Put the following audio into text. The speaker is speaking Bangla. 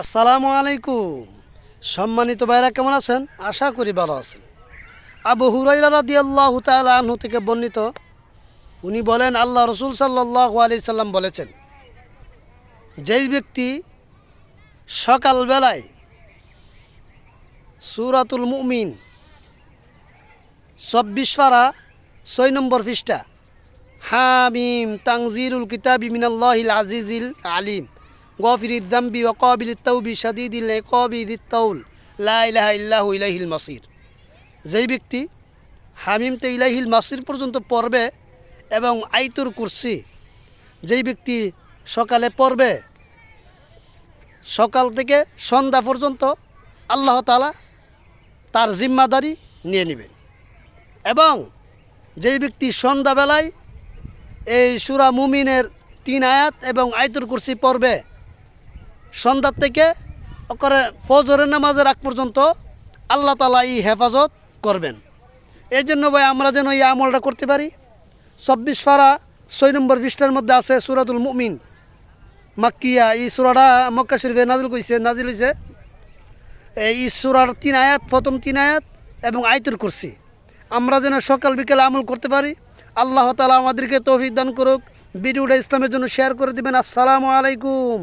আসসালামু আলাইকুম। সম্মানিত ভাইরা কেমন আছেন? আশা করি ভালো আছেন। আবু হুরাইরা রাদিয়াল্লাহু তাআলা আনহু থেকে বর্ণিত, উনি বলেন, আল্লাহ রসুল সাল্লাল্লাহু আলাইহি সাল্লাম বলেছেন, যেই ব্যক্তি সকালবেলায় সুরাতুল মুমিন চব্বিশ পারা ছয় নম্বর পৃষ্ঠা, হামিম তাংজিরুল কিতাবি মিনাল্লাহিল আজিজিল আলিম গফির দাম্বি ও কবিল তৌবি সাদিদিল কবিল তৌল লা ইলাহা ইল্লাহু ইলাইহিল মাসির। যেই ব্যক্তি হামিম তে ইলাহিল মাসির পর্যন্ত পড়বে এবং আইতুর কুরসি, যেই ব্যক্তি সকালে পড়বে, সকাল থেকে সন্ধ্যা পর্যন্ত আল্লাহ তালা তার জিম্মাদারি নিয়ে নেবেন। এবং যেই ব্যক্তি সন্ধ্যাবেলায় এই সুরা মুমিনের তিন আয়াত এবং আয়তুর কুরসি পড়বে সন্ধ্যার থেকে করে ফজরের নামাজের আগ পর্যন্ত আল্লাহ তালা এই হেফাজত করবেন। এই জন্য ভাই আমরা যেন এই আমলটা করতে পারি। চব্বিশ ফারা ছয় নম্বর পৃষ্ঠার মধ্যে আছে সুরাতুল মুমিন। মাক্কিয়া, এই সুরাটা মক্কা শরীফে নাজিল কইছে নাজিল হয়েছে এই সুরার তিন আয়াত, প্রথম তিন আয়াত এবং আয়তুর কুরসি। আমরা যেন সকাল বিকেল আমল করতে পারি। আল্লাহ তালা আমাদেরকে তৌফিক দান করুক। ভিডিওটা ইসলামের জন্য শেয়ার করে দিবেন। আসসালামু আলাইকুম।